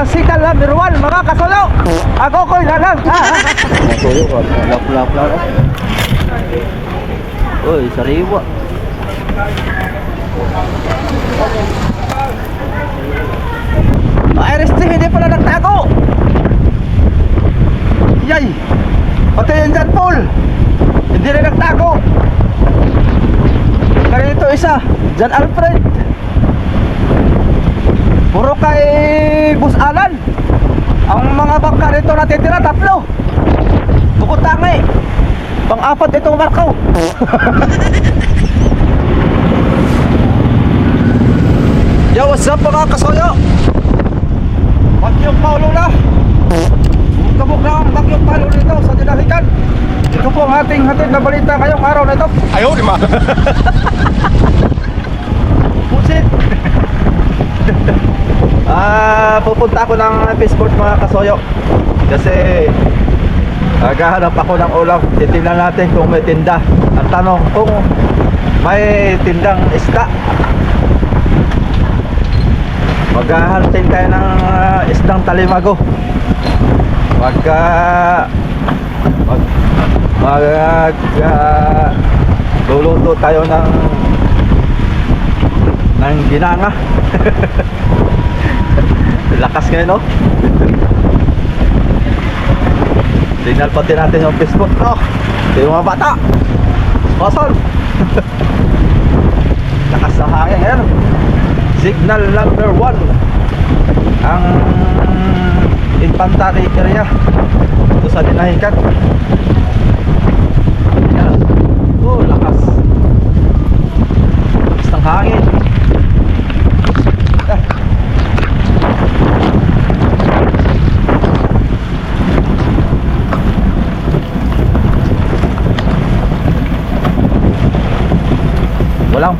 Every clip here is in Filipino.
ng signal number 1 mga kasolo. Ako ko'y lalang. Matuyo ka. Lap, lap, lap. Uy, sariwa. RST hindi pala nagtago. Yay! Pati yan dyan, Paul. Hindi rin nagtago. Ganito isa, Jan Alfred. Puro kay Bus Alan. Ang mga bangka rito natitira, tatlo. Bukod tangi. Pang-apat itong markaw. Yo, what's up mga kasoyo? Bagyong Paulo na. Kabuk na ang Bagyong Paulo dito sa Dinahican. Ito po ang ating hatid na balita ngayong araw na ito. Ayaw, di ma. ah, pupunta ako ng Peaceport mga kasoyo. Kasi Naghahanap ako ng ulam. Titingnan natin kung may tinda. Ang tanong kung may tindang isda. Maghahantin tayo ng ah, isdang talimago. Magka mag mag ah, luluto tayo ng ng ginanga. Lakas ngayon, no? Tingnan pati natin yung Facebook. Oh, yung mga bata. Sponsor. Lakas ng hangin ngayon. Signal number one. Ang infantry area. Ito sa dinahikan. Oh, lakas. Lakas ng hangin.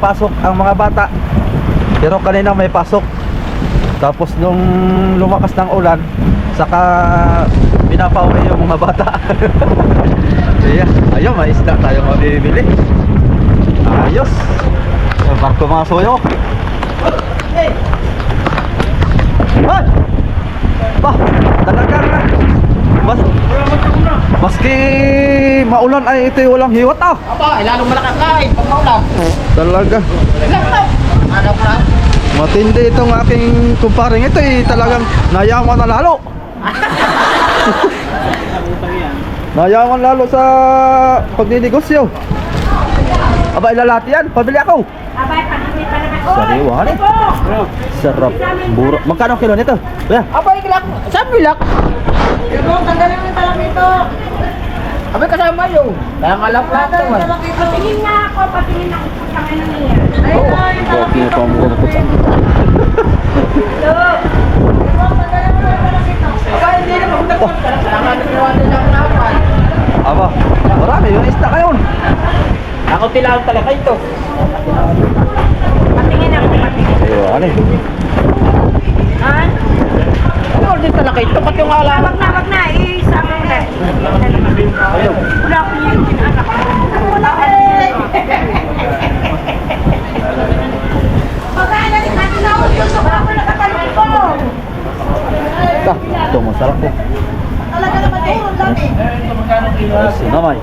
Pasok ang mga bata. Pero kanina may pasok. Tapos nung lumakas ng ulan, saka pinapauwi yung mga bata. Iya, ayun, may isda tayo mabibili. Ayos. Barko mga suyo. Ay! Bah, talagang mas, maski maulan ay ito yung walang hiwat ah. Apa, eh, lalong malakas ka eh, pag maulan. Talaga. Ano? Matindi itong aking kumparing ito eh, talagang nayaman na lalo. nayaman lalo sa pagdinegosyo. Aba, ilalati yan. Pabili ako. Abay, pag-ibig pa naman. Sariwa, ano? Sarap. Buro. Magkano kilo nito? Kuya, Apa, ilak. Saan mo ilak? Ito, tanggalin mo yung talak nito. Abi kasama yun. Kaya nga laptop to eh. Patingin nga ako, patingin ako sa kanya. Ay. Ito. Ito, tanggalin mo yung talak nito. Aba, marami yung isda ngayon. Ako tilaan talaga ito. Patingin ako, patingin. Ayun, ano eh. Ano din talaga ito? Pati yung ala. Wag na, wag na. Isa mo na. Wala ko yung anak ko. Wala ko Pagkala ni na ako, yung sobrang ako nakatalong ko. Ito, ito masarap po. Talaga naman eh. Lami. Ayos, naman.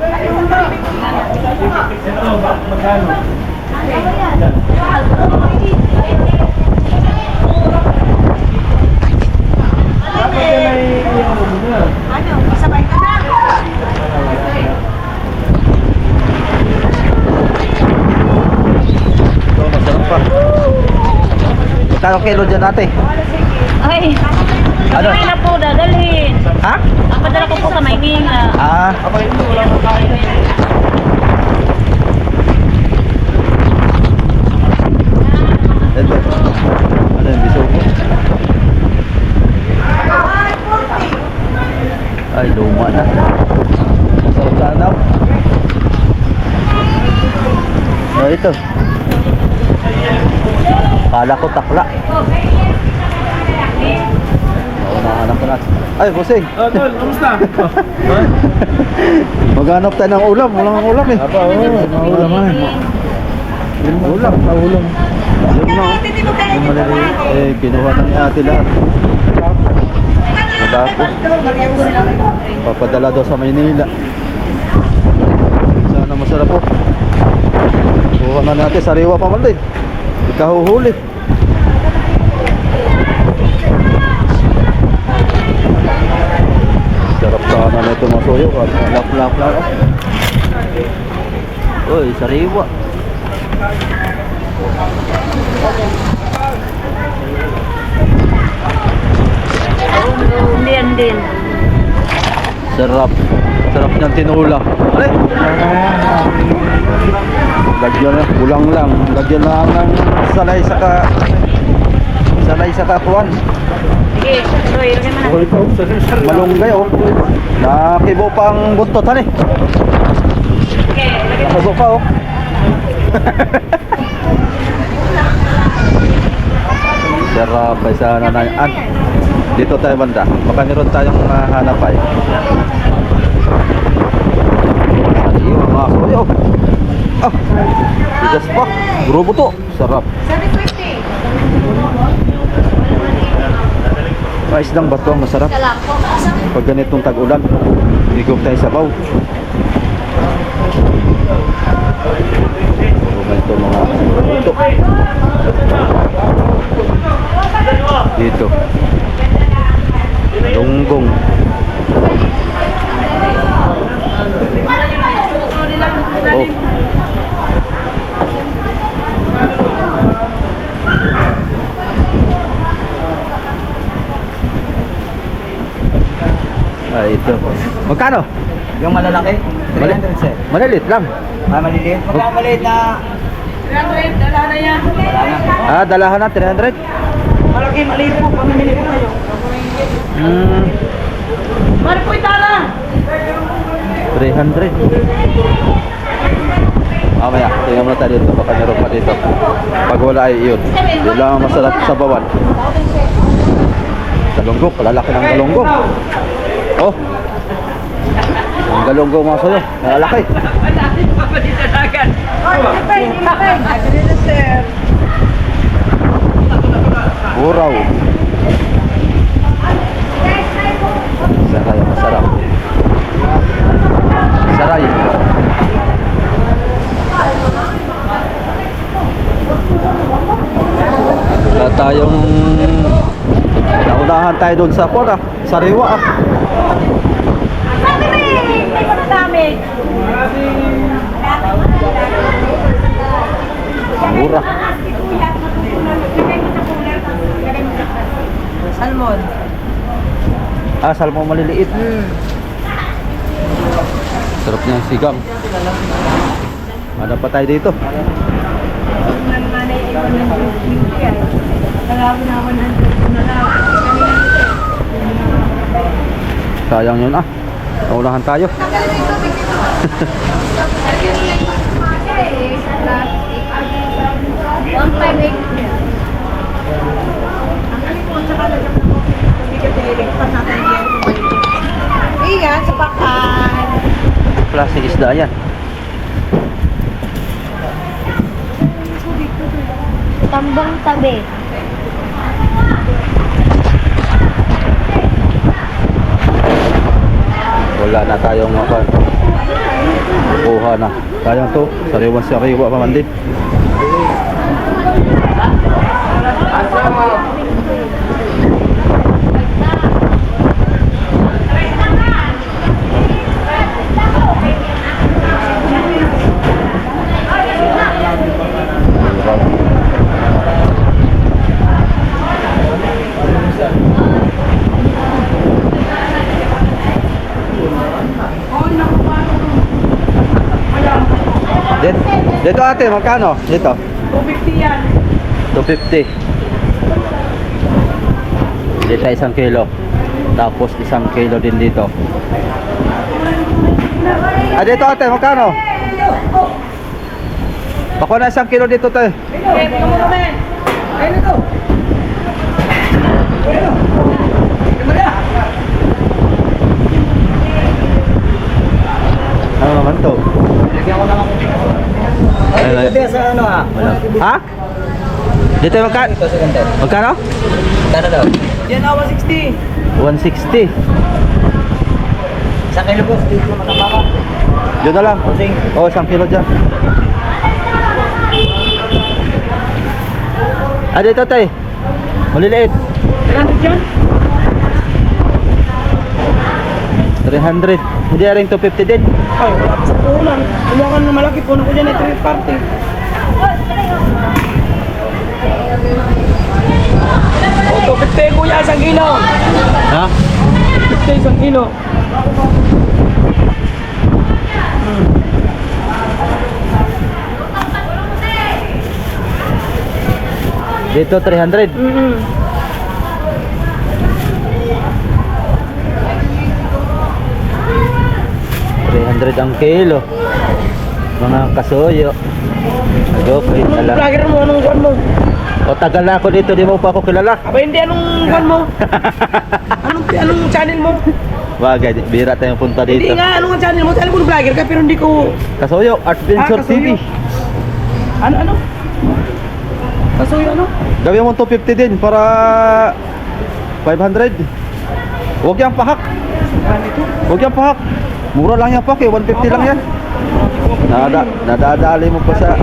Ano, masabay ka na. Ito, masarap pa. Magkano kilo dyan ate? Ay, Ano? na po dadalhin. Ha? Ang padala ko po sa Maynila. Ah, ito. Ano yung biso ko? Ay, luma na. Masarap na anaw. Oh, ito. Kala ko takla. Oo, nahanap ko na. Ay, busing. Ah, tol, kamusta? Maghanap tayo ng ulam. Walang ulam eh. Aba, oo. Ulam na eh. Ulam, ulam. Yung mga, mo kaya yung maliliit, eh, kinuha na ni ate lahat. Tapos, papadala daw sa Maynila. Sana masarap po. Kuha na natin, sariwa pa man din. Ikahuhuli. Sarap sana na ito mga suyo. At Lap, lap, lap. Uy, sariwa. Yan din. Sarap. Sarap niyang tinula. Alay! Lagyan na, kulang lang. Lagyan lang ng salay sa ka... Salay sa kakuan. Sige, so ilagay mo na. Malunggay oh. Nakibo pang buntot han eh. Nakaso pa oh. Sarap sana na an. Dito tayo banda. Baka meron tayong mahanap ay. Iyo mga kuyo. Ah. Tigas pa. Grubo to. Sarap. Mais lang ba to? Masarap. Pag ganitong tag-ulan, higop tayo sa baw. Ito mga ito. Dito. Lunggong. Oh. Ay, ito. Magkano? Yung malalaki? Mali- 300 sir. Malilit lang. Ah, maliliit? Magkano maliit na? Dala na yan. Wala na. Ah, dalahan na 300. Malaki, maliit po. Pamimili po kayo. Hmm, Mari po itala. 300. Mamaya, tingnan mo na tayo dito. Baka meron pa dito. Pag wala ay yun. Yun lang ang masarap sa bawan. Galunggong, kalalaki ng galunggong. Oh. Ang galunggong mga sayo. Kalalaki. Uraw. Saray, masarap. Saray. Wala tayong naunahan tayo doon sa pora, ah. Hindi ko nagamit. Mura. Salmon. Ah, salmo maliliit. Sarap niya sigang. Ano pa tayo dito? Sayang yun ah. Naunahan tayo. One five eight. Iyan, sa pakan. Klaseng isda yan. Tambang tabi. Wala na tayong makan. Kuha na. Sayang to. Sariwan sariwa pa man din. Dito, dito ate, magkano? Dito. 250 yan. 250. Dito isang kilo. Tapos isang kilo din dito. Ah, dito ate, magkano? Bako na isang kilo dito te. Okay, mo namin. Ayun ito. Ayun. Tingnan mo na. Ano naman to? Ito sa ano ah. Ha? Dito magkano? Magkano? Kano daw? Yan na 160. 160. Sa kilo boss, dito matapaka. Yun na lang. Oo, isang kilo dyan. Ah, dito tay. Maliliit. 300 yan? 300. Hindi rin 250 din. Ay, wala pa sa punan. Kumuha ka ng malaki puno ko dyan. Ito yung parte. O, 250 kuya, isang kilo. Ha? 250 isang kilo. Dito 300. Mm-hmm. $300 ang kilo. Mga kasuyo. Okay, Anong alam. vlogger mo? Anong kwan mo? O tagal na ako dito, di mo pa ako kilala. Aba, hindi. Anong kwan mo? Anong, anong channel mo? Bagay, bira tayong punta Hindi dito. nga, anong channel mo? Alam ko vlogger ka, pero hindi ko... Kasuyo, Adventure Ah, Kasuyo. TV. Ano, ano? Kasuyo, ano? Gawin mo 250 din para 500. Huwag yang pahak. Ano? Huwag yang pahak. Mura lang yan pak eh, 150 lang yan. Nada, nadadali mo pa sa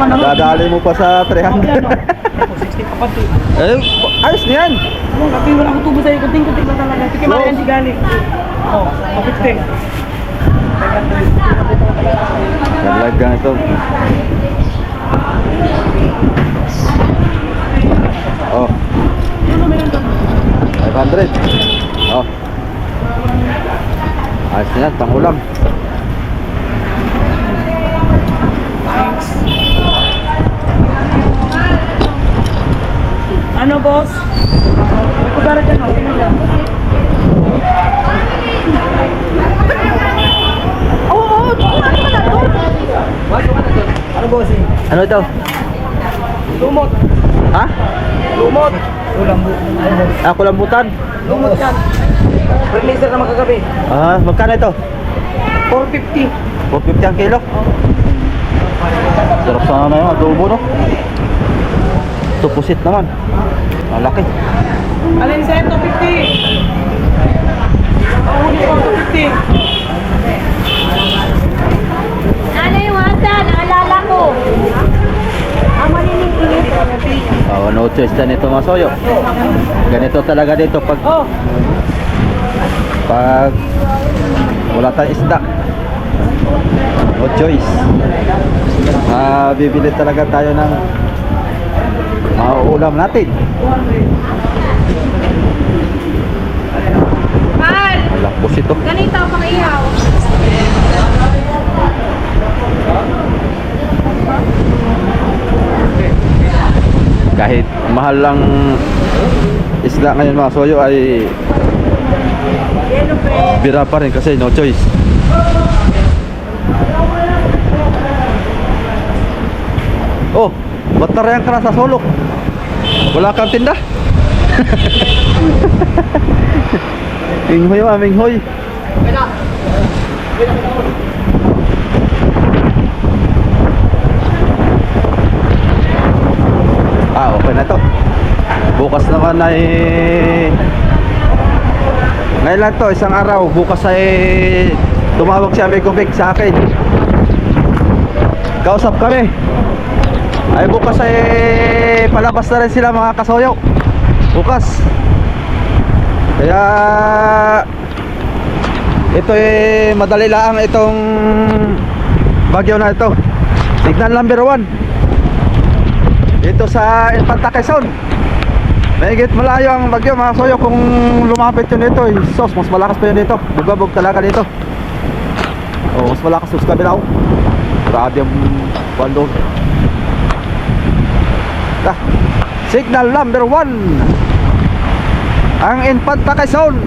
nadadali mo pa sa 300. 60 pa pa to. eh, ayos na yan. Kasi wala akong tubo sa'yo. Kunting-kunting lang talaga. Sige, mga yan galing. Oh, oh, 50. Talaga ito. Oh. 500. Oh. Ayos na yan, pangulam. Ano, boss? May kubara dyan, oh. Tingnan lang. Oo, oo. Ano doon? Ano? Ano ito? Lumot. Ha? Lumot. Ano boss? Ah, kulambutan. Lumot yan. Releaser na magkagabi. Ah, magkano ito? 450. 450 ang kilo. Sarap sana yung adobo, no? Tupusit naman. Ang laki. Alin sa'yo, 250. Pahuli ko, 250. Nanay Wanda, naalala ko. Ang manininginig. Oh, no choice na nito mga soyo. Ganito talaga dito pag Oh, pag wala tayong isda. No choice. Ah, bibili talaga tayo ng mauulam natin. Mahal, Wala pusit to. ganito pang ihaw. Kahit mahal lang isda ngayon mga soyo ay bira pa rin kasi no choice. Oh, ba't tarayan ka na sa sulok? Wala kang tinda? Minghoy ma, minghoy. Ah, okay na to. Bukas naman ay Ngayon lang to, isang araw. Bukas ay tumawag si Amigo Vic sa akin. Kausap kami. Ay bukas ay palabas na rin sila mga kasoyo. Bukas. Kaya ito eh madali lang itong bagyo na ito. Signal number 1 dito sa Infanta Quezon Mahigit malayo ang bagyo mga soyo kung lumapit yun dito eh. Sos, mas malakas pa yun dito. Bubabog talaga dito. Oh, mas malakas sa kabila oh. Grabe ang bando ah, Signal number 1 Ang Infanta Quezon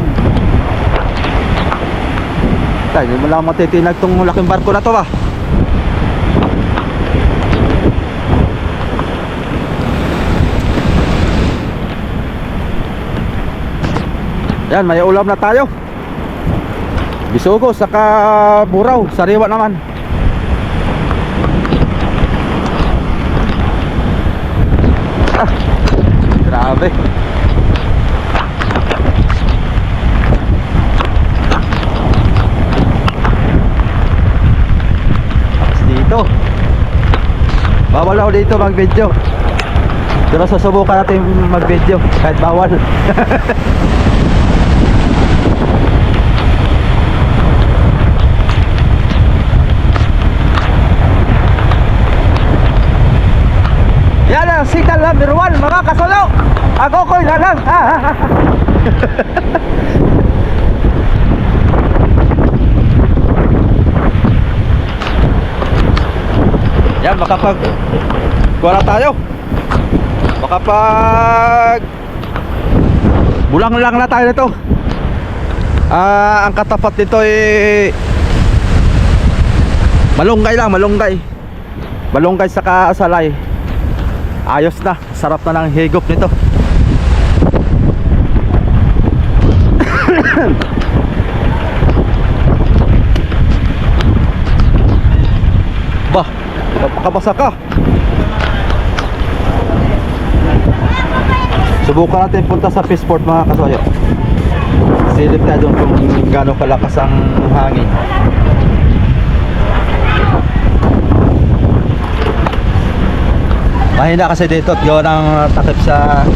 Tay, hindi mo lang matitinag tong laking barko na to ba Yan, may ulam na tayo. Bisugo saka buraw, sariwa naman. Ah, grabe. dito. Bawal ako dito mag-video. Pero susubukan natin mag-video kahit bawal. Signal number one mga kasolo. Ako ko na lang. Ha, ha, ha. Yan, makapag Wala tayo Makapag Bulang lang na tayo nito Ah, ang katapat nito eh Malunggay lang, malunggay Malunggay sa kaasalay Ayos na, sarap na ng higop nito. Bah, napakabasa ka. Subukan natin punta sa Fishport mga kasoyo. Silip tayo doon kung gaano kalakas ang hangin Mahina kasi dito at gawa ng takip sa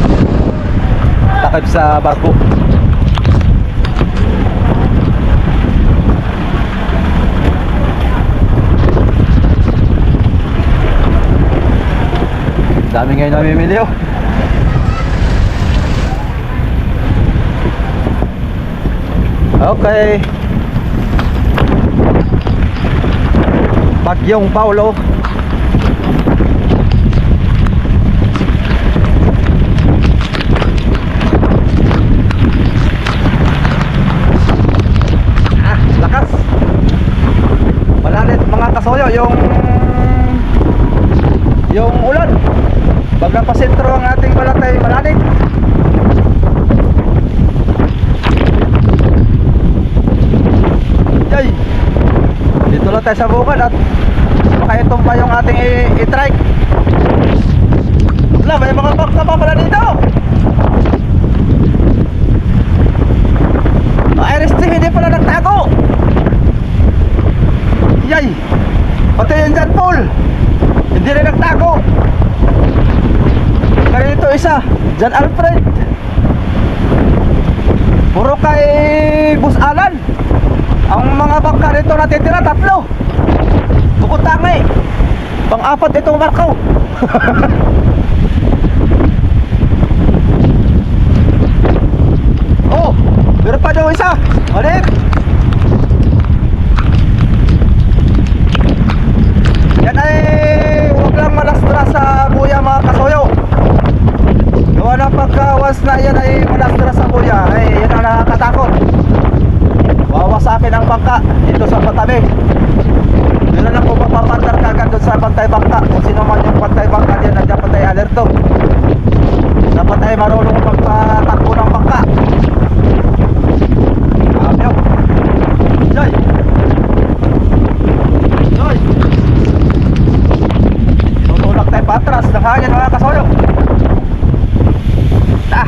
takip sa barko. Dami ngayon namimili oh. Okay. Bagyong Paulo. Ah, lakas. Malalit mga kasoyo yung yung ulan. Pag napasentro ang ating balatay malalit. Yay! Dito lang tayo sa bukid at baka itong pa yung ating i-trike. Wala, may mga bakta pa pala dito. Iris T hindi pala nagtago. Yay! Pati yung John Paul. Hindi rin nagtago. Kaya ito isa, John Alfred. Puro kay Bus Alan. Ang mga bangka rito natitira, tatlo. Bukod tangi. Pang-apat itong markaw. oh, meron pa daw isa. Ulit. Yan ay huwag lang malastra sa buya mga kasoyo. Gawa na pagkawas na yan ay malastra sa buya, ay yan ang nakakatakot. Wawasakin ang bangka dito sa patabi. Yun na lang kung mapapandar ka agad doon sa bantay bangka. Kung sino man yung bantay bangka diyan, nandiyan patay alerto. Dapat ay marunong magpatakbo ng bangka. Amyo. Joy! Joy! Tutulak tayo patras ng hangin mga kasoyo. Ah!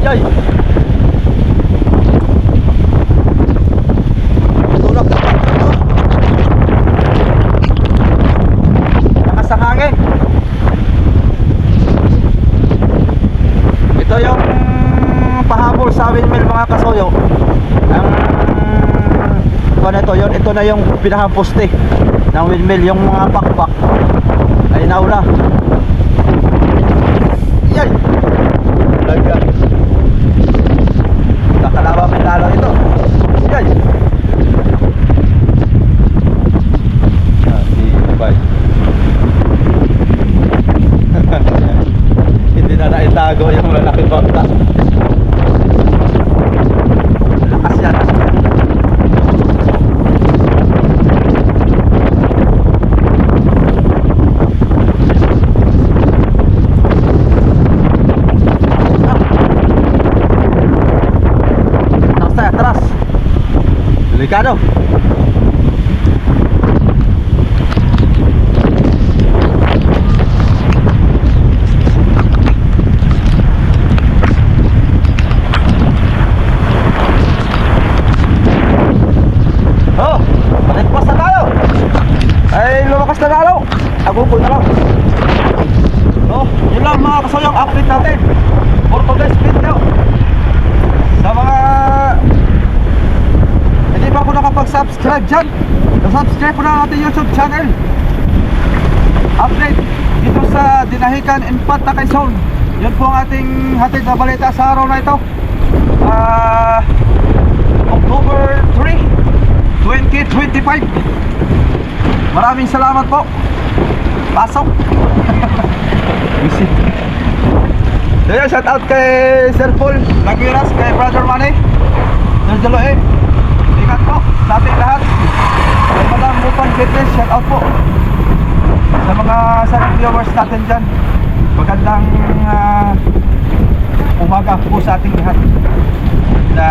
Yoy! Tulog na pa. Lakas ng hangin. Ito yung pahabol sa windmill mga kasoyo. Ang ano ito, yun, ito na yung pinahamposte ng windmill, yung mga pakpak ay nauna. masyado Oh, patikpas na tayo. Ay, lumakas na lalo Agukol na lang. Oh, yun lang mga kasayang update natin. Nakapag-subscribe dyan subscribe po na natin YouTube channel. Update dito sa Dinahican Infant na Quezon yun po ang ating hatid na balita sa araw na ito. Ah, October 3 2025 maraming salamat po. Pasok. Kaya shout out kay Sir Paul Laguiras, kay Brother Manny. Sir Jaloe sa ating lahat Kay Madam Bupan Fitness, shout out po. Sa mga silent viewers natin dyan Magandang ah, umaga po sa ating lahat. Na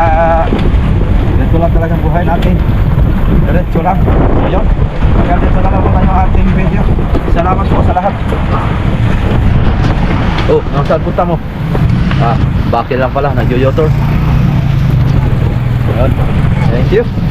Dito lang talagang buhay natin. Diretso lang. Yun Kaya dito lang muna yung ating video. Salamat po sa lahat. Oh, nasaan punta mo? Ah, bakit lang pala, nag-yoyotor. Thank you.